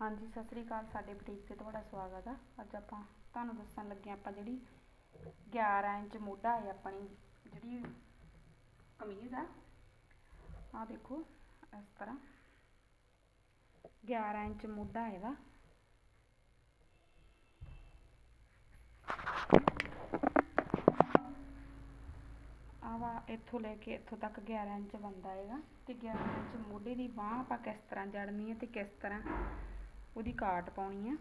ਹਾਂਜੀ, ਸਤਿ ਸ੍ਰੀ ਅਕਾਲ, ਸਾਡੇ ਬੁਟੀਕ ਤੇ ਤੁਹਾਡਾ ਸਵਾਗਤ ਆ। ਅੱਜ ਆਪਾਂ ਤੁਹਾਨੂੰ ਦੱਸਣ ਲੱਗੇ ਆਪਾਂ ਜਿਹੜੀ 11 ਇੰਚ ਮੋਢਾ ਹੈ ਆਪਣੀ, ਜਿਹੜੀ ਕਮੀਜ਼ ਆ ਆ ਦੇਖੋ, ਇਸ ਤਰ੍ਹਾਂ। 11 ਇੰਚ ਮੋਢਾ ਇਹਦਾ। ਆਵਾ ਇੱਥੋਂ ਲੈ ਕੇ ਇੱਥੋਂ ਤੱਕ 11 ਇੰਚ ਬੰਦਾ ਹੈਗਾ। ਤੇ 11 ਇੰਚ ਮੋਢੇ ਦੀ ਬਾਹ ਆਪਾਂ ਕਿਸ ਤਰ੍ਹਾਂ ਜੜਨੀ ਹੈ ਤੇ ਕਿਸ ਤਰ੍ਹਾਂ ਉਹਦੀ ਕਾਟ ਪਾਉਣੀ ਆ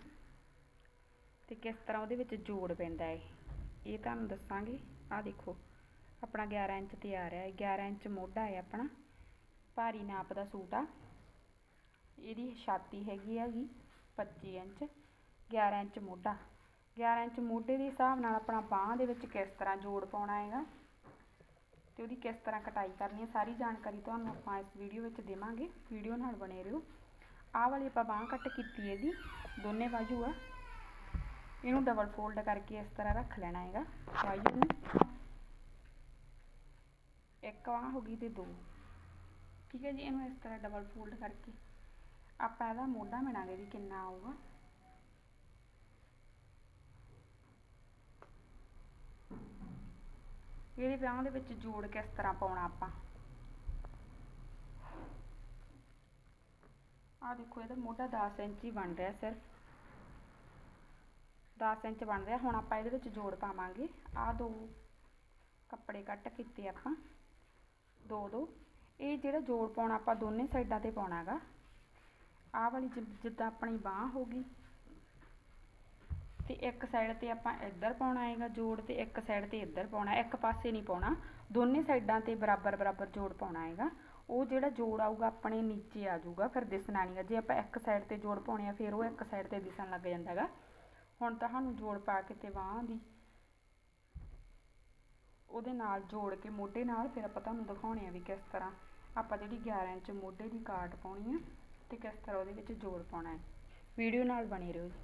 ਤੇ ਕਿਸ ਤਰ੍ਹਾਂ ਉਹਦੇ ਵਿੱਚ ਜੋੜ ਪੈਂਦਾ ਹੈ ਇਹ ਤੁਹਾਨੂੰ ਦੱਸਾਂਗੇ। ਆ ਦੇਖੋ, ਆਪਣਾ 11 ਇੰਚ ਤਿਆਰ ਹੈ 11 ਇੰਚ ਮੋਢਾ ਹੈ ਆਪਣਾ। ਭਾਰੀ ਨਾਪ ਦਾ ਸੂਟ ਆ। ਇਹਦੀ ਛਾਤੀ ਹੈਗੀ ਹੈਗੀ 25 ਇੰਚ 11 ਇੰਚ ਮੋਢਾ। 11 ਇੰਚ ਮੋਢੇ ਦੇ ਹਿਸਾਬ ਨਾਲ ਆਪਣਾ ਬਾਹ ਦੇ ਵਿੱਚ ਕਿਸ ਤਰ੍ਹਾਂ ਜੋੜ ਪਾਉਣਾ ਹੈਗਾ ਤੇ ਉਹਦੀ ਕਿਸ ਤਰ੍ਹਾਂ ਕਟਾਈ ਕਰਨੀ ਹੈ ਸਾਰੀ ਜਾਣਕਾਰੀ ਤੁਹਾਨੂੰ ਆਪਾਂ ਇਸ ਵੀਡੀਓ ਵਿੱਚ ਦੇਵਾਂਗੇ। ਵੀਡੀਓ ਨਾਲ ਬਣੇ ਰਹੋ। ਆਹ ਵਾਲੀ ਆਪਾਂ ਬਾਹ ਕੱਟ ਕੀਤੀ ਇਹਦੀ, ਦੋਨੇ ਬਾਜੂ ਆ। ਇਹਨੂੰ ਡਬਲ ਫੋਲਡ ਕਰਕੇ ਇਸ ਤਰ੍ਹਾਂ ਰੱਖ ਲੈਣਾ ਹੈਗਾ, ਬਾਜੂ ਨੂੰ। ਇੱਕ ਬਾਹ ਹੋ ਗਈ ਤੇ ਦੋ। ਠੀਕ ਹੈ ਜੀ, ਇਹਨੂੰ ਇਸ ਤਰ੍ਹਾਂ ਡਬਲ ਫੋਲਡ ਕਰਕੇ। ਆਪਾਂ ਇਹਦਾ ਮੋਢਾ ਮਿਣਾਂਗੇ ਵੀ ਕਿੰਨਾ ਆਊਗਾ। ਇਹਦੇ ਵਿਆਹ ਦੇ ਵਿੱਚ ਜੋੜ ਕੇ ਇਸ ਤਰ੍ਹਾਂ ਪਾਉਣਾ ਆਪਾਂ। ਆ ਦੇਖੋ, ਇਹਦਾ ਮੋਢਾ 10 ਇੰਚ ਹੀ ਬਣ ਰਿਹਾ ਸਿਰਫ। 10 ਇੰਚ ਬਣ ਰਿਹਾ। ਹੁਣ ਆਪਾਂ ਇਹਦੇ ਵਿੱਚ ਜੋੜ ਪਾਵਾਂਗੇ। ਆ ਦੋ ਕੱਪੜੇ ਕੱਟ ਕੀਤੇ ਆਪਾਂ। ਦੋ ਦੋ। ਇਹ ਜਿਹੜਾ ਜੋੜ ਪਾਉਣਾ ਆਪਾਂ ਦੋਨੇ ਸਾਈਡਾਂ ਤੇ ਪਾਉਣਾਗਾ, ਆਹ ਵਾਲੀ ਜਿੱਦਾਂ ਆਪਣੀ ਬਾਹ ਗਈ। ਤੇ ਇੱਕ ਸਾਈਡ ਤੇ ਆਪਾਂ ਇੱਧਰ ਪਾਉਣਾ ਹੈਗਾ ਜੋੜ ਤੇ ਇੱਕ ਸਾਈਡ ਤੇ ਇੱਧਰ ਪਾਉਣਾ। ਇੱਕ ਪਾਸੇ ਨਹੀਂ ਪਾਉਣਾ। ਦੋਨੇ ਸਾਈਡਾਂ ਤੇ ਬਰਾਬਰ ਬਰਾਬਰ ਜੋੜ ਪਾਉਣਾ ਹੈਗਾ। ਉਹ ਜਿਹੜਾ ਜੋੜ ਆਊਗਾ ਆਪਣੇ ਨੀਚੇ ਆ ਜਾਊਗਾ, ਫਿਰ ਦਿਸਣਾ ਨਹੀਂਗਾ ਜੇ ਆਪਾਂ ਇੱਕ ਸਾਈਡ ਤੇ ਜੋੜ ਪਾਉਣੇ ਆ, ਫਿਰ ਉਹ ਇੱਕ ਸਾਈਡ ਤੇ ਦਿਸਣ ਲੱਗ ਜਾਂਦਾ ਹੈਗਾ ਹੁਣ ਤੁਹਾਨੂੰ ਜੋੜ ਪਾ ਕੇ ਤੇ ਬਾਹਾਂ ਦੀ। ਉਹਦੇ ਨਾਲ ਜੋੜ ਕੇ ਮੋਢੇ ਨਾਲ ਫਿਰ ਆਪਾਂ ਤੁਹਾਨੂੰ ਦਿਖਾਉਣੇ ਆ ਵੀ ਕਿਸ ਤਰ੍ਹਾਂ ਆਪਾਂ ਜਿਹੜੀ 11 ਇੰਚ ਮੋਢੇ ਦੀ ਕਾਟ ਪਾਉਣੀ ਆ ਤੇ ਕਿਸ ਤਰ੍ਹਾਂ ਉਹਦੇ ਵਿੱਚ ਜੋੜ ਪਾਉਣਾ ਹੈ। ਵੀਡੀਓ ਨਾਲ ਬਣੇ ਰਹੋ ਜੀ।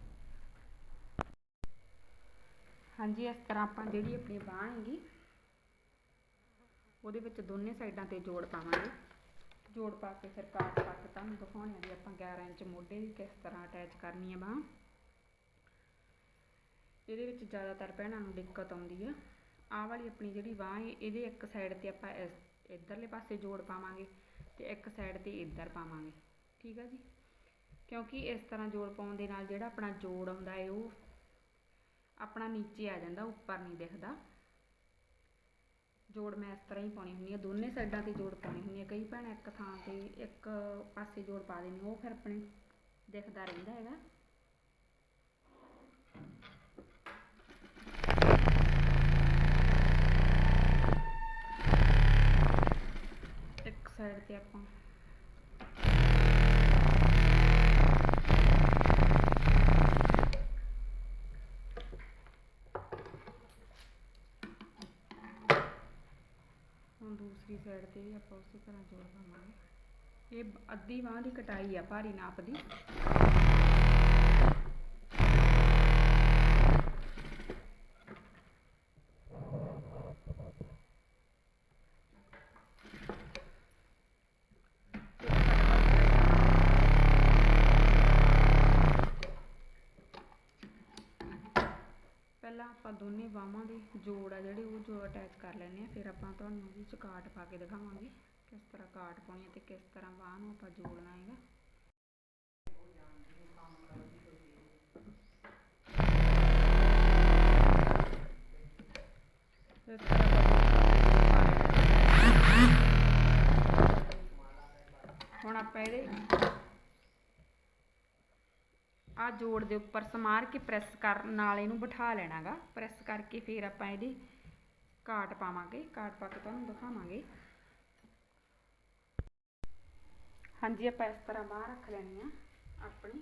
ਹਾਂਜੀ, ਇਸ ਤਰ੍ਹਾਂ ਆਪਾਂ ਜਿਹੜੀ ਆਪਣੀ ਬਾਹ ਹੈਗੀ, ਉਹਦੇ ਵਿੱਚ ਦੋਨੇ ਸਾਈਡਾਂ ਤੇ ਜੋੜ ਪਾਵਾਂਗੇ। ਜੋੜ ਪਾ ਕੇ ਫਿਰ ਕਾਟ ਪਾ ਕੇ ਤੁਹਾਨੂੰ ਦਿਖਾਉਣੀ ਆ ਵੀ ਆਪਾਂ 11 ਇੰਚ ਮੋਢੇ ਦੀ ਕਿਸ ਤਰ੍ਹਾਂ ਅਟੈਚ ਕਰਨੀ ਹੈ ਬਾਹ। ਇਹਦੇ ਵਿੱਚ ਜ਼ਿਆਦਾਤਰ ਭੈਣਾਂ ਨੂੰ ਦਿੱਕਤ ਆਉਂਦੀ ਆ। ਆਹ ਵਾਲੀ ਆਪਣੀ ਜਿਹੜੀ ਬਾਹ ਹੈ ਇਹਦੇ ਇੱਕ ਸਾਈਡ ਤੇ ਆਪਾਂ ਇਸ ਇਧਰਲੇ ਪਾਸੇ ਜੋੜ ਪਾਵਾਂਗੇ ਤੇ ਇੱਕ ਸਾਈਡ ਤੇ ਇੱਧਰ ਪਾਵਾਂਗੇ। ਠੀਕ ਆ ਜੀ? ਕਿਉਂਕਿ ਇਸ ਤਰ੍ਹਾਂ ਜੋੜ ਪਾਉਣ ਦੇ ਨਾਲ ਜਿਹੜਾ ਆਪਣਾ ਜੋੜ ਆਉਂਦਾ ਹੈ ਉਹ ਆਪਣਾ ਨੀਚੇ ਆ ਜਾਂਦਾ, ਉੱਪਰ ਨਹੀਂ ਦਿਖਦਾ। ਜੋੜ ਮੈਂ ਇਸ ਤਰ੍ਹਾਂ ਹੀ ਪਾਉਣੀ ਹੁੰਦੀ ਆ ਦੋਨੇ ਸਾਈਡਾਂ ਤੇ ਜੋੜ ਪਾਉਣੀ ਹੁੰਦੀ ਆ ਕਈ ਭੈਣਾਂ ਇੱਕ ਥਾਂ ਤੇ ਇੱਕ ਪਾਸੇ ਜੋੜ ਪਾ ਦੇਣੀ ਉਹ ਫਿਰ ਆਪਣੇ ਦਿਖਦਾ ਰਹਿੰਦਾ ਹੈਗਾ। ਇੱਕ ਸਾਈਡ ਤੇ ਆਪਾਂ ਹੁਣ ਦੂਸਰੀ ਸਾਈਡ ਤੇ ਵੀ ਆਪਾਂ ਉਸੇ ਤਰ੍ਹਾਂ ਜੋੜ ਪਾਵਾਂਗੇ। ਇਹ ਅੱਧੀ ਬਾਂਹ ਦੀ ਕਟਾਈ ਆ, ਭਾਰੀ ਨਾਪ ਦੀ ਪਹਿਲਾਂ ਆਪਾਂ ਦੋਨੇ ਬਾਹਾਂ ਦੇ ਜੋੜ ਆ ਜਿਹੜੇ, ਉਹ ਜੋ ਅਟੈਚ ਕਰ ਲੈਣੇ ਆ, ਫਿਰ ਆਪਾਂ ਤੁਹਾਨੂੰ ਉਹਦੀ ਚ ਕਾਟ ਪਾ ਕੇ ਦਿਖਾਵਾਂਗੇ, ਕਿਸ ਤਰ੍ਹਾਂ ਕਾਟ ਪਾਉਣੀ ਹੈ ਤੇ ਕਿਸ ਤਰ੍ਹਾਂ ਬਾਹ ਨੂੰ ਆਪਾਂ ਜੋੜਨਾ ਹੈਗਾ। ਇਸ ਤਰ੍ਹਾਂ ਹੁਣ ਆਪਾਂ ਇਹਦੇ ਆ ਜੋੜ ਦੇ ਉੱਪਰ ਸਮਾਰ ਕੇ ਪ੍ਰੈਸ ਕਰਨ ਨਾਲ ਇਹਨੂੰ ਬਿਠਾ ਲੈਣਾਗਾ। ਪ੍ਰੈਸ ਕਰਕੇ ਫਿਰ ਆਪਾਂ ਇਹਦੀ ਕਾਟ ਪਾਵਾਂਗੇ। ਕਾਟ ਪਾ ਕੇ ਤੁਹਾਨੂੰ ਦਿਖਾਵਾਂਗੇ। ਹਾਂਜੀ, ਆਪਾਂ ਇਸ ਤਰ੍ਹਾਂ ਬਾਹਰ ਰੱਖ ਲੈਣੀ ਆ ਆਪਣੀ।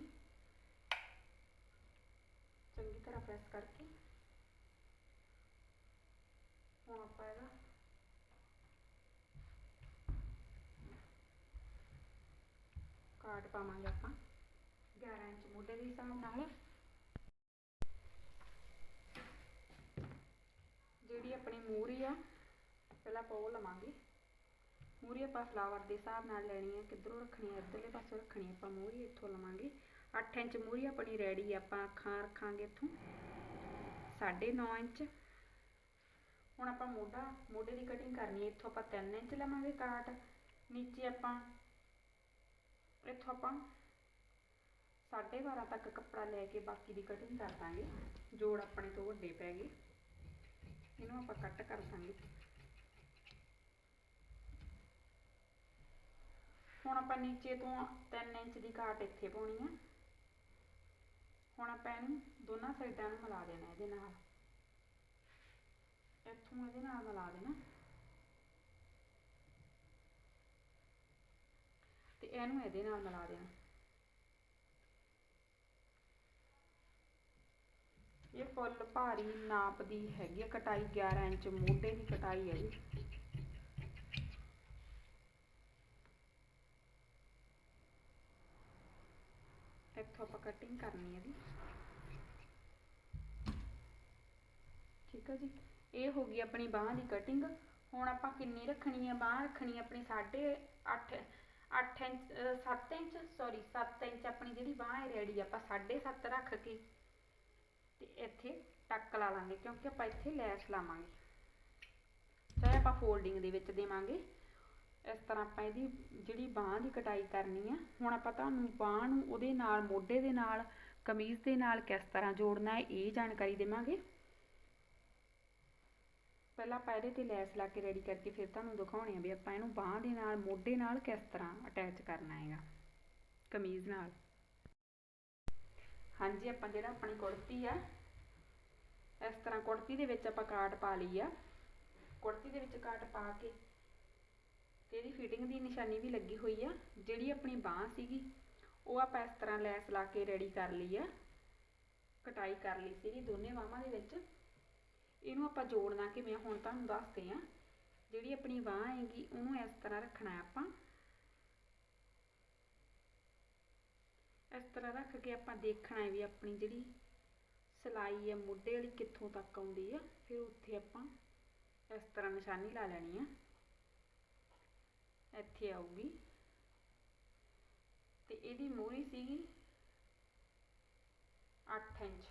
ਚੰਗੀ ਤਰ੍ਹਾਂ ਪ੍ਰੈਸ ਕਰਕੇ। ਹੁਣ ਆਪਾਂ ਇਹਦਾ ਕਾਟ ਪਾਵਾਂਗੇ ਆਪਾਂ। 11 ਇੰਚ ਮੋਢੇ ਦੇ ਹਿਸਾਬ ਨਾਲ ਜਿਹੜੀ ਆਪਣੀ ਮੂਰੀ ਆ ਪਹਿਲਾਂ ਆਪਾਂ ਉਹ ਲਵਾਂਗੇ ਮੂਰੀ ਆਪਾਂ ਫਲਾਵਰ ਦੇ ਹਿਸਾਬ ਨਾਲ ਲੈਣੀ ਹੈ ਕਿੱਧਰੋਂ ਰੱਖਣੀ ਹੈ ਇੱਧਰਲੇ ਪਾਸੇ ਰੱਖਣੀ ਆਪਾਂ ਮੂਰੀ ਇੱਥੋਂ ਲਵਾਂਗੇ 8 ਇੰਚ ਮੂਰੀ ਆਪਣੀ ਰੈਡੀ ਆਪਾਂ ਅੱਖਾਂ ਰੱਖਾਂਗੇ ਇੱਥੋਂ 9.5 ਇੰਚ ਹੁਣ ਆਪਾਂ ਮੋਢਾ ਮੋਢੇ ਦੀ ਕਟਿੰਗ ਕਰਨੀ ਹੈ ਇੱਥੋਂ ਆਪਾਂ 3 ਇੰਚ ਲਵਾਂਗੇ ਕਾਟ ਨੀਚੇ ਆਪਾਂ ਇੱਥੋਂ ਆਪਾਂ 12.5 ਤੱਕ ਕੱਪੜਾ ਲੈ ਕੇ ਬਾਕੀ ਦੀ ਕਟਿੰਗ ਕਰ ਦਾਂਗੇ। ਜੋੜ ਆਪਣੇ ਤੋਂ ਵੱਡੇ ਪੈ ਗਏ। ਇਹਨੂੰ ਆਪਾਂ ਕੱਟ ਕਰ ਦਾਂਗੇ। ਹੁਣ ਆਪਾਂ ਨੀਚੇ ਤੋਂ 3 ਇੰਚ ਦੀ ਕਾਟ ਇੱਥੇ ਪਾਉਣੀ ਆ। ਹੁਣ ਆਪਾਂ ਇਹਨੂੰ ਦੋਨਾਂ ਸਾਈਡਾਂ ਨੂੰ ਮਿਲਾ ਦੇਣਾ ਇਹਦੇ ਨਾਲ। ਇੱਥੋਂ ਇਹਦੇ ਨਾਲ ਮਿਲਾ ਦੇਣਾ। ਤੇ ਇਹਨੂੰ ਇਹਦੇ ਨਾਲ ਮਿਲਾ ਦੇਣਾ। ਇਹ ਫੁੱਲ ਭਾਰੀ ਨਾਪ ਦੀ ਹੈਗੀ ਆ, ਕਟਾਈ 11 ਇੰਚ, ਮੋਢੇ ਦੀ ਕਟਾਈ ਹੈ ਜੀ। ਇੱਥੋਂ ਆਪਾਂ ਕਟਿੰਗ ਕਰਨੀ ਹੈ ਜੀ। ਠੀਕ ਹੈ ਜੀ। ਇਹ ਹੋ ਗਈ ਆਪਣੀ ਬਾਹ ਦੀ ਕਟਿੰਗ ਹੁਣ ਆਪਾਂ ਕਿੰਨੀ ਰੱਖਣੀ ਹੈ ਬਾਹ ਰੱਖਣੀ ਹੈ ਆਪਣੀ 8.5 8 ਇੰਚ 7 ਇੰਚ ਸੌਰੀ 7 ਇੰਚ ਆਪਣੀ ਜਿਹੜੀ ਬਾਹ ਹੈ ਰੈਡੀ ਆਪਾਂ 7.5 ਰੱਖ ਕੇ ਤੇ ਇੱਥੇ ਟੱਕ ਲਾ ਲਾਂਗੇ ਕਿਉਂਕਿ ਆਪਾਂ ਇੱਥੇ ਲੈਸ ਲਾਵਾਂਗੇ। ਚਾਹੇ ਆਪਾਂ ਫੋਲਡਿੰਗ ਦੇ ਵਿੱਚ ਦੇਵਾਂਗੇ। ਇਸ ਤਰ੍ਹਾਂ ਆਪਾਂ ਇਹਦੀ ਜਿਹੜੀ ਬਾਹ ਦੀ ਕਟਾਈ ਕਰਨੀ ਆ, ਹੁਣ ਆਪਾਂ ਤੁਹਾਨੂੰ ਬਾਹ ਨੂੰ ਉਹਦੇ ਨਾਲ, ਮੋਢੇ ਦੇ ਨਾਲ, ਕਮੀਜ਼ ਦੇ ਨਾਲ ਕਿਸ ਤਰ੍ਹਾਂ ਜੋੜਨਾ ਹੈ, ਇਹ ਜਾਣਕਾਰੀ ਦੇਵਾਂਗੇ। ਪਹਿਲਾਂ ਆਪਾਂ ਇਹਦੇ ਤੇ ਲੈਸ ਲਾ ਕੇ ਰੈਡੀ ਕਰਕੇ ਫਿਰ ਤੁਹਾਨੂੰ ਦਿਖਾਉਣੇ ਆ ਵੀ ਆਪਾਂ ਇਹਨੂੰ ਬਾਹ ਦੇ ਨਾਲ, ਮੋਢੇ ਨਾਲ ਕਿਸ ਤਰ੍ਹਾਂ ਅਟੈਚ ਕਰਨਾ ਹੈਗਾ। ਕਮੀਜ਼ ਨਾਲ। ਹਾਂਜੀ, ਆਪਾਂ ਜਿਹੜਾ ਆਪਣੀ ਕੁੜਤੀ ਆ, ਇਸ ਤਰ੍ਹਾਂ ਕੁੜਤੀ ਦੇ ਵਿੱਚ ਆਪਾਂ ਕਾਟ ਪਾ ਲਈ ਆ। ਕੁੜਤੀ ਦੇ ਵਿੱਚ ਕਾਟ ਪਾ ਕੇ ਤੇ ਇਹਦੀ ਫਿਟਿੰਗ ਦੀ ਨਿਸ਼ਾਨੀ ਵੀ ਲੱਗੀ ਹੋਈ ਆ। ਜਿਹੜੀ ਆਪਣੀ ਬਾਹ ਸੀਗੀ, ਉਹ ਆਪਾਂ ਇਸ ਤਰ੍ਹਾਂ ਲੈਸ ਲਾ ਕੇ ਰੈਡੀ ਕਰ ਲਈ ਆ। ਕਟਾਈ ਕਰ ਲਈ ਸੀਗੀ ਦੋਨੇ ਬਾਹਾਂ ਦੇ ਵਿੱਚ। ਇਹਨੂੰ ਆਪਾਂ ਜੋੜਨਾ ਕਿਵੇਂ ਹੁਣ ਤੁਹਾਨੂੰ ਦੱਸਦੇ ਆ। ਜਿਹੜੀ ਆਪਣੀ ਬਾਹ ਹੈਗੀ, ਉਹਨੂੰ ਇਸ ਤਰ੍ਹਾਂ ਰੱਖਣਾ ਆਪਾਂ। ਇਸ ਤਰ੍ਹਾਂ ਰੱਖ ਕੇ ਆਪਾਂ ਦੇਖਣਾ ਹੈ ਵੀ ਆਪਣੀ ਜਿਹੜੀ ਸਿਲਾਈ ਹੈ, ਮੋਢੇ ਵਾਲੀ ਕਿੱਥੋਂ ਤੱਕ ਆਉਂਦੀ ਆ, ਫਿਰ ਉੱਥੇ ਆਪਾਂ ਇਸ ਤਰ੍ਹਾਂ ਨਿਸ਼ਾਨੀ ਲਾ ਲੈਣੀ ਆ। ਇੱਥੇ ਆਊਗੀ। ਤੇ ਇਹਦੀ ਮੂਹਰੀ ਸੀਗੀ 8 ਇੰਚ।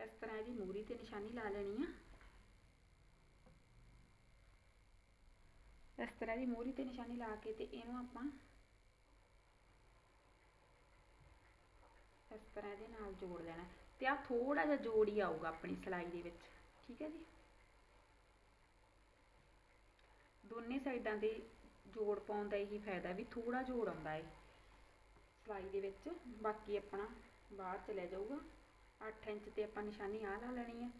ਇਸ ਤਰ੍ਹਾਂ ਇਹਦੀ ਮੂਹਰੀ ਤੇ ਨਿਸ਼ਾਨੀ ਲਾ ਲੈਣੀ ਆ। ਇਸ ਤਰ੍ਹਾਂ ਦੀ ਮੋਹਰੀ ਤੇ ਨਿਸ਼ਾਨੀ ਲਾ ਕੇ ਤੇ ਇਹਨੂੰ ਆਪਾਂ ਇਸ ਤਰ੍ਹਾਂ ਇਹਦੇ ਨਾਲ ਜੋੜ ਲੈਣਾ। ਤੇ ਆ ਥੋੜਾ ਜਿਹਾ ਜੋੜ ਹੀ ਆਊਗਾ ਆਪਣੀ ਸਿਲਾਈ ਦੇ ਵਿੱਚ, ਠੀਕ ਹੈ ਜੀ? ਦੋਨੇ ਸਾਈਡਾਂ ਦੇ ਜੋੜ ਪਾਉਣ ਦਾ ਇਹੀ ਫਾਇਦਾ ਵੀ ਥੋੜਾ ਜੋੜ ਆਉਂਦਾ ਹੈ ਸਿਲਾਈ ਦੇ ਵਿੱਚ, ਬਾਕੀ ਆਪਣਾ ਬਾਹਰ ਚਲਿਆ ਜਾਊਗਾ। 8 ਇੰਚ ਤੇ ਆਪਾਂ ਨਿਸ਼ਾਨੀ ਆ ਲਾ ਲੈਣੀ ਹੈ।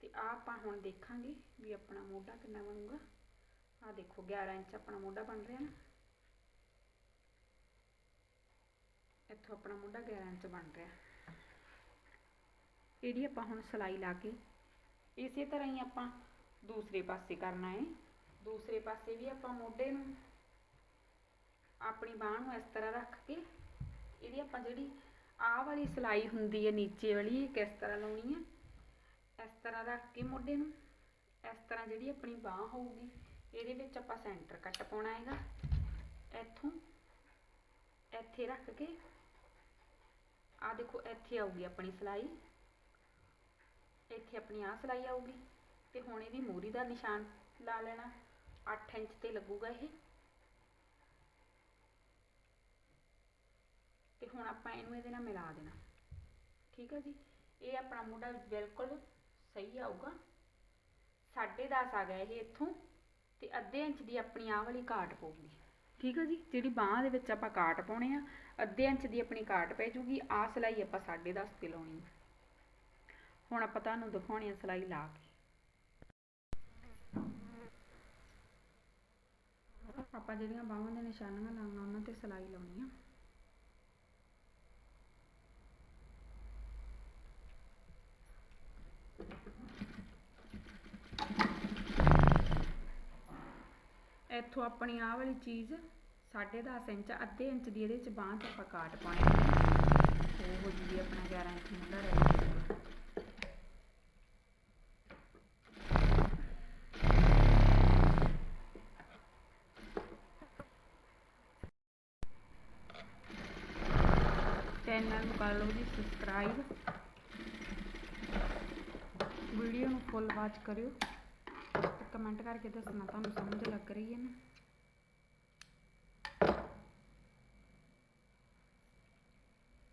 ਤੇ ਆ ਆਪਾਂ ਹੁਣ ਦੇਖਾਂਗੇ ਵੀ ਆਪਣਾ ਮੋਢਾ ਕਿੰਨਾ ਬਣੂਗਾ। ਆ ਦੇਖੋ 11 ਇੰਚ ਆਪਣਾ ਮੋਢਾ ਬਣ ਰਿਹਾ ਨਾ। ਇੱਥੋਂ ਆਪਣਾ ਮੋਢਾ 11 ਇੰਚ ਬਣ ਰਿਹਾ। ਇਹਦੀ ਆਪਾਂ ਹੁਣ ਸਿਲਾਈ ਲਾ ਕੇ ਇਸੇ ਤਰ੍ਹਾਂ ਹੀ ਆਪਾਂ ਦੂਸਰੇ ਪਾਸੇ ਕਰਨਾ ਹੈ ਦੂਸਰੇ ਪਾਸੇ ਵੀ ਆਪਾਂ ਮੋਢੇ ਨੂੰ ਆਪਣੀ ਬਾਹ ਨੂੰ ਇਸ ਤਰ੍ਹਾਂ ਰੱਖ ਕੇ ਇਹਦੀ ਆਪਾਂ ਜਿਹੜੀ ਆਹ ਵਾਲੀ ਸਿਲਾਈ ਹੁੰਦੀ ਹੈ ਨੀਚੇ ਵਾਲੀ ਕਿਸ ਤਰ੍ਹਾਂ ਲਾਉਣੀ ਹੈ ਇਸ ਤਰ੍ਹਾਂ ਰੱਖ ਕੇ ਮੋਢੇ ਨੂੰ, ਇਸ ਤਰ੍ਹਾਂ ਜਿਹੜੀ ਆਪਣੀ ਬਾਹ ਹੋਊਗੀ। ਇਹਦੇ ਵਿੱਚ ਆਪਾਂ ਸੈਂਟਰ ਕੱਟ ਪਾਉਣਾ ਹੈਗਾ। ਇੱਥੋਂ ਇੱਥੇ ਰੱਖ ਕੇ ਆ ਦੇਖੋ ਇੱਥੇ ਆਊਗੀ ਆਪਣੀ ਸਿਲਾਈ। ਇੱਥੇ ਆਪਣੀ ਆ ਸਿਲਾਈ ਆਊਗੀ ਤੇ ਹੁਣ ਇਹਦੀ ਮੂਰੀ ਦਾ ਨਿਸ਼ਾਨ ਲਾ ਲੈਣਾ। 8 ਇੰਚ ਤੇ ਲੱਗੂਗਾ ਇਹ। ਤੇ ਹੁਣ ਆਪਾਂ ਇਹਨੂੰ ਇਹਦੇ ਨਾਲ ਮਿਲਾ ਦੇਣਾ। ਠੀਕ ਹੈ ਜੀ? ਇਹ ਆਪਣਾ ਮੋਢਾ ਬਿਲਕੁਲ ਸਹੀ ਆਊਗਾ। 10.5 ਆ ਗਿਆ ਇਹ ਇੱਥੋਂ। ਤੇ ਅੱਧੇ ਇੰਚ ਦੀ ਆਪਣੀ ਆਹ ਵਾਲੀ ਕਾਟ ਪਊਗੀ। ਠੀਕ ਹੈ ਜੀ? ਜਿਹੜੀ ਬਾਹ ਦੇ ਵਿੱਚ ਆਪਾਂ ਕਾਟ ਪਾਉਣੇ ਆ, ਅੱਧੇ ਇੰਚ ਦੀ ਆਪਣੀ ਕਾਟ ਪੈ ਜੂਗੀ। ਆ ਸਿਲਾਈ ਆਪਾਂ 10.5 ਤੇ ਲਾਉਣੀ ਹੁਣ ਆਪਾਂ ਤੁਹਾਨੂੰ ਦਿਖਾਉਣੀ ਆ ਸਿਲਾਈ ਲਾ ਕੇ। ਆਪਾਂ ਜਿਹੜੀਆਂ ਬਾਹਾਂ ਦੇ ਨਿਸ਼ਾਨੀਆਂ ਲਾਉਣਾ ਉਹਨਾਂ ਤੇ ਸਿਲਾਈ ਲਾਉਣੀ ਆ। ਇੱਥੋਂ ਆਪਣੀ ਆਹ ਵਾਲੀ ਚੀਜ਼ 10.5 ਇੰਚ, ਅੱਧੇ ਇੰਚ ਦੀ ਇਹਦੇ 'ਚ ਬਾਂਹ ਤੇ ਆਪਾਂ ਕਾਟ ਪਾਉਣੀ ਹੈ ਉਹ ਹੋ ਜੂਗੀ ਆਪਣਾ 11 ਇੰਚ ਮੁੰਡਾ ਰਹਿ ਜਾਊਗਾ ਚੈਨਲ ਨੂੰ ਕਰ ਲਓ ਜੀ ਸਬਸਕ੍ਰਾਈਬ ਵੀਡੀਓ ਨੂੰ ਫੁੱਲ ਵਾਚ ਕਰਿਓ। ਕਮੈਂਟ ਕਰਕੇ ਦੱਸਣਾ, ਤੁਹਾਨੂੰ ਸਮਝ ਲੱਗ ਰਹੀ ਹੈ ਨਾ?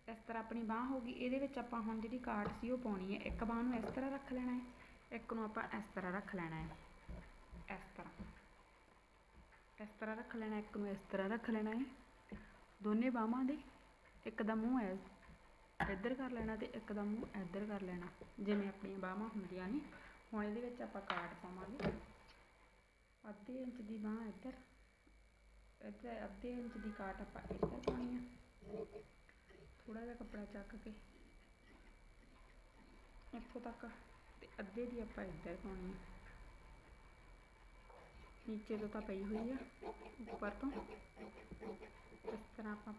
ਇਸ ਤਰ੍ਹਾਂ ਆਪਣੀ ਬਾਹ ਹੋ ਗਈ, ਇਹਦੇ ਵਿੱਚ ਆਪਾਂ ਹੁਣ ਜਿਹੜੀ ਕਾਟ ਸੀ ਉਹ ਪਾਉਣੀ ਹੈ। ਇੱਕ ਬਾਹ ਨੂੰ ਇਸ ਤਰ੍ਹਾਂ ਰੱਖ ਲੈਣਾ ਹੈ, ਇੱਕ ਨੂੰ ਆਪਾਂ ਇਸ ਤਰ੍ਹਾਂ ਰੱਖ ਲੈਣਾ ਹੈ। ਇਸ ਤਰ੍ਹਾਂ। ਇਸ ਤਰ੍ਹਾਂ ਰੱਖ ਲੈਣਾ, ਇੱਕ ਨੂੰ ਇਸ ਤਰ੍ਹਾਂ ਰੱਖ ਲੈਣਾ ਹੈ। ਦੋਨੇ ਬਾਹਾਂ ਦੇ, ਇੱਕ ਦਾ ਮੂੰਹ ਐ, ਇੱਧਰ ਕਰ ਲੈਣਾ ਤੇ ਇੱਕ ਦਾ ਮੂੰਹ ਇੱਧਰ ਕਰ ਲੈਣਾ। ਜਿਵੇਂ ਆਪਣੀਆਂ ਬਾਹਾਂ ਹੁੰਦੀਆਂ ਨੇ, ਹੁਣ ਇਹਦੇ ਵਿੱਚ ਆਪਾਂ ਕਾਟ ਪਾਵਾਂਗੇ। ਅੱਧੇ ਇੰਚ ਦੀ ਬਾਹ ਇੱਧਰ ਇੱਧਰ ਅੱਧੇ ਇੰਚ ਦੀ ਕਾਟ ਆਪਾਂ ਇੱਧਰ ਪਾਉਣੀ ਆ। ਥੋੜਾ ਜਿਹਾ ਕੱਪੜਾ ਚੱਕ ਕੇ ਇੱਥੋਂ ਤੱਕ ਤੇ ਅੱਧੇ ਦੀ ਆਪਾਂ ਇੱਧਰ ਪਾਉਣੀ ਆ। ਨੀਚੇ ਤੋਂ ਤਾਂ ਪਈ ਹੋਈ ਆ, ਉੱਪਰ ਤੋਂ। ਇਸ ਤਰ੍ਹਾਂ ਆਪਾਂ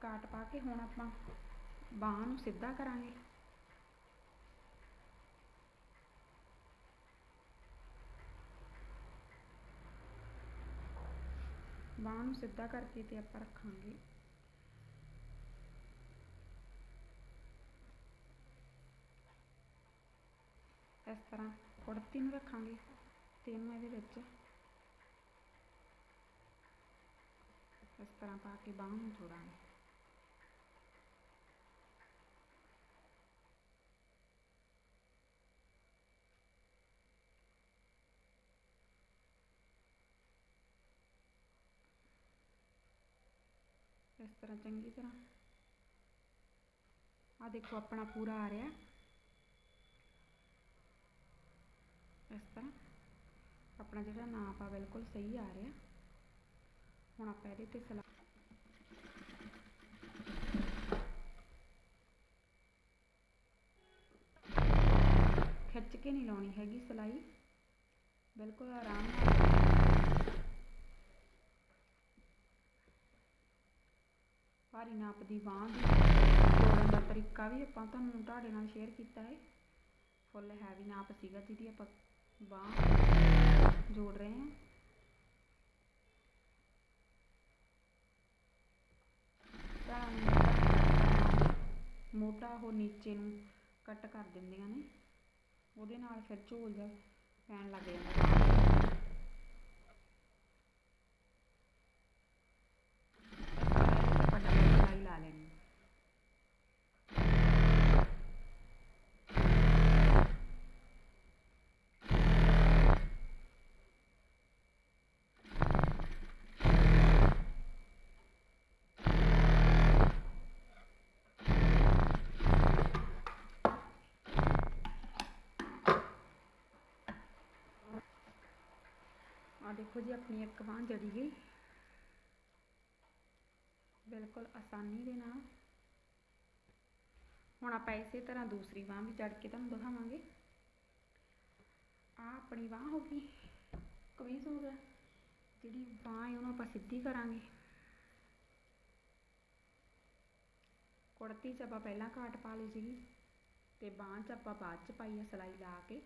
ਕਾਟ ਪਾ ਕੇ ਹੁਣ ਆਪਾਂ ਬਾਹਾਂ ਨੂੰ ਸਿੱਧਾ ਕਰਾਂਗੇ। ਬਾਹਾਂ ਨੂੰ ਸਿੱਧਾ ਕਰਕੇ ਤੇ ਆਪਾਂ ਰੱਖਾਂਗੇ। ਇਸ ਤਰ੍ਹਾਂ ਕੁੜਤੀ ਨੂੰ ਰੱਖਾਂਗੇ ਤੇ ਇਹਨੂੰ ਇਹਦੇ ਵਿੱਚ ਇਸ ਤਰ੍ਹਾਂ ਪਾ ਕੇ ਬਾਹਾਂ ਨੂੰ ਜੋੜਾਂਗੇ। ਇਸ ਤਰ੍ਹਾਂ ਚੰਗੀ ਤਰ੍ਹਾਂ। ਆ ਦੇਖੋ, ਆਪਣਾ ਪੂਰਾ ਆ ਰਿਹਾ। ਇਸ ਤਰ੍ਹਾਂ ਆਪਣਾ ਜਿਹੜਾ ਨਾਪ ਆ, ਬਿਲਕੁਲ ਸਹੀ ਆ ਰਿਹਾ। ਹੁਣ ਆਪਾਂ ਇਹਦੇ ਤੇ ਸਲਾ ਖਿੱਚ ਕੇ ਨਹੀਂ ਲਾਉਣੀ ਹੈਗੀ ਸਲਾਈ। ਬਿਲਕੁਲ ਆਰਾਮ ਨਾਲ ਭਾਰੀ ਨਾਪ ਦੀ ਬਾਂਹ ਦੀ ਜੋੜਨ ਦਾ ਤਰੀਕਾ ਵੀ ਆਪਾਂ ਤੁਹਾਨੂੰ ਤੁਹਾਡੇ ਨਾਲ ਸ਼ੇਅਰ ਕੀਤਾ ਹੈ ਫੁੱਲ ਹੈਵੀ ਨਾਪ ਸੀਗਾ ਜਿਹਦੀ ਆਪਾਂ ਬਾਂਹ ਜੋੜ ਰਹੇ ਹਾਂ। ਮੋਢਾ ਉਹ ਨੀਚੇ ਨੂੰ ਕੱਟ ਕਰ ਦਿੰਦੀਆਂ ਨੇ। ਉਹਦੇ ਨਾਲ ਫਿਰ ਝੋਲ ਜਾ ਪੈਣ ਲੱਗ ਜਾਂਦਾ ਆਪਾਂ ਡਬਲ ਸਿਲਾਈ ਲਾ ਲੈਣੀ ਆ ਦੇਖੋ ਜੀ, ਆਪਣੀ ਇੱਕ ਬਾਂਹ ਜੜੀ ਗਈ ਬਿਲਕੁਲ ਆਸਾਨੀ ਦੇ ਨਾਲ। ਹੁਣ ਆਪਾਂ ਇਸੇ ਤਰ੍ਹਾਂ ਦੂਸਰੀ ਬਾਂਹ ਵੀ ਜੜ ਕੇ ਤੁਹਾਨੂੰ ਦਿਖਾਵਾਂਗੇ। ਆ ਆਪਣੀ ਬਾਂਹ ਹੋ ਗਈ। ਕਮੀਜ਼ ਹੋ ਗਿਆ। ਜਿਹੜੀ ਬਾਂਹ ਹੈ, ਉਹਨੂੰ ਆਪਾਂ ਸਿੱਧੀ ਕਰਾਂਗੇ। ਕੁੜਤੀ 'ਚ ਆਪਾਂ ਪਹਿਲਾਂ ਘਾਟ ਪਾ ਲਈ ਸੀਗੀ ਤੇ ਬਾਂਹ 'ਚ ਆਪਾਂ ਬਾਅਦ 'ਚ ਪਾਈ ਹੈ ਸਿਲਾਈ ਲਾ ਕੇ।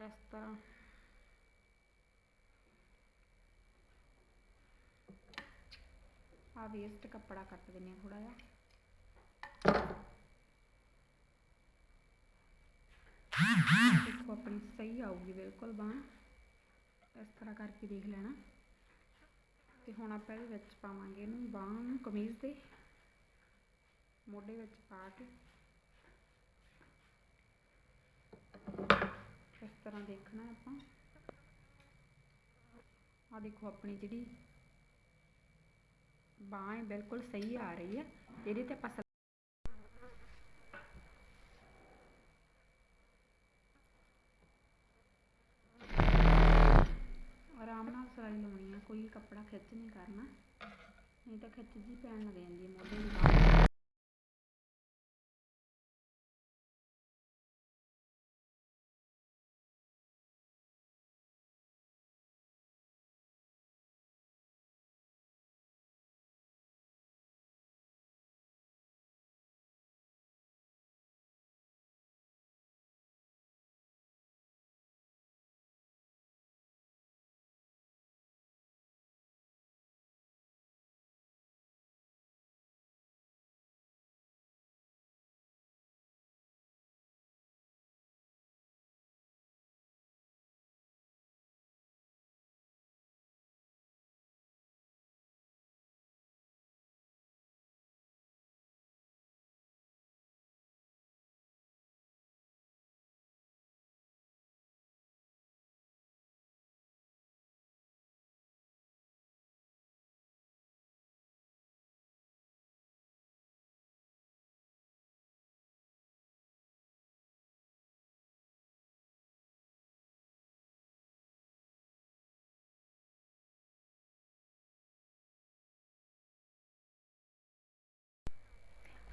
ਇਸ ਤਰ੍ਹਾਂ ਆ ਵੇਸਟ ਕੱਪੜਾ ਕੱਟ ਦਿੰਨੇ ਆ ਥੋੜਾ ਜਿਹਾ ਦੇਖੋ ਆਪਣੀ ਸਹੀ ਆਊਗੀ ਬਿਲਕੁਲ ਬਾਂਹ ਇਸ ਤਰ੍ਹਾਂ ਕਰਕੇ ਦੇਖ ਲੈਣਾ ਤੇ ਹੁਣ ਆਪਾਂ ਇਹਦੇ ਵਿੱਚ ਪਾਵਾਂਗੇ ਇਹਨੂੰ ਬਾਂਹ ਨੂੰ ਕਮੀਜ਼ ਦੇ ਮੋਢੇ ਵਿੱਚ ਪਾ ਕੇ ਇਸ ਤਰ੍ਹਾਂ ਦੇਖਣਾ ਆਪਾਂ। ਆ ਦੇਖੋ ਆਪਣੀ ਜਿਹੜੀ ਬਾਂਹ ਬਿਲਕੁਲ ਸਹੀ ਆ ਰਹੀ ਹੈ। ਇਹਦੇ ਤੇ ਆਪਾਂ ਆਰਾਮ ਨਾਲ ਸਿਲਾਈ ਲਾਉਣੀ ਆ, ਕੋਈ ਕੱਪੜਾ ਖਿੱਚ ਨਹੀਂ ਕਰਨਾ। ਨਹੀਂ ਤਾਂ ਖਿੱਚ ਜੀ ਪੈਣ ਲੱਗ ਜਾਂਦੀ ਹੈ ਮੋਢੇ ਦੀ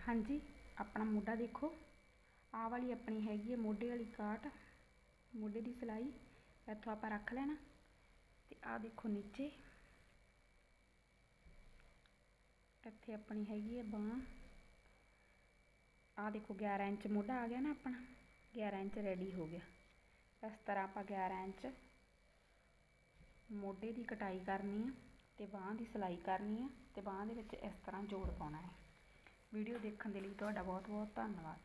ਹਾਂਜੀ, ਆਪਣਾ ਮੋਢਾ ਦੇਖੋ। ਆਹ ਵਾਲੀ ਆਪਣੀ ਹੈਗੀ ਹੈ ਮੋਢੇ ਵਾਲੀ ਕਾਟ। ਮੋਢੇ ਦੀ ਸਿਲਾਈ, ਇੱਥੋਂ ਆਪਾਂ ਰੱਖ ਲੈਣਾ। ਤੇ ਆਹ ਦੇਖੋ ਨੀਚੇ। ਇੱਥੇ ਆਪਣੀ ਹੈਗੀ ਹੈ ਬਾਂਹ। ਆਹ ਦੇਖੋ 11 ਇੰਚ ਮੋਢਾ ਆ ਗਿਆ ਨਾ ਆਪਣਾ। 11 ਇੰਚ ਰੈਡੀ ਹੋ ਗਿਆ। ਇਸ ਤਰ੍ਹਾਂ ਆਪਾਂ 11 ਇੰਚ ਮੋਢੇ ਦੀ ਕਟਾਈ ਕਰਨੀ ਆ ਤੇ ਬਾਂਹ ਦੀ ਸਿਲਾਈ ਕਰਨੀ ਆ ਤੇ ਬਾਂਹ ਦੇ ਵਿੱਚ ਇਸ ਤਰ੍ਹਾਂ ਜੋੜ ਪਾਉਣਾ ਹੈ। ਵੀਡੀਓ ਦੇਖਣ ਦੇ ਲਈ ਤੁਹਾਡਾ ਬਹੁਤ ਬਹੁਤ ਧੰਨਵਾਦ।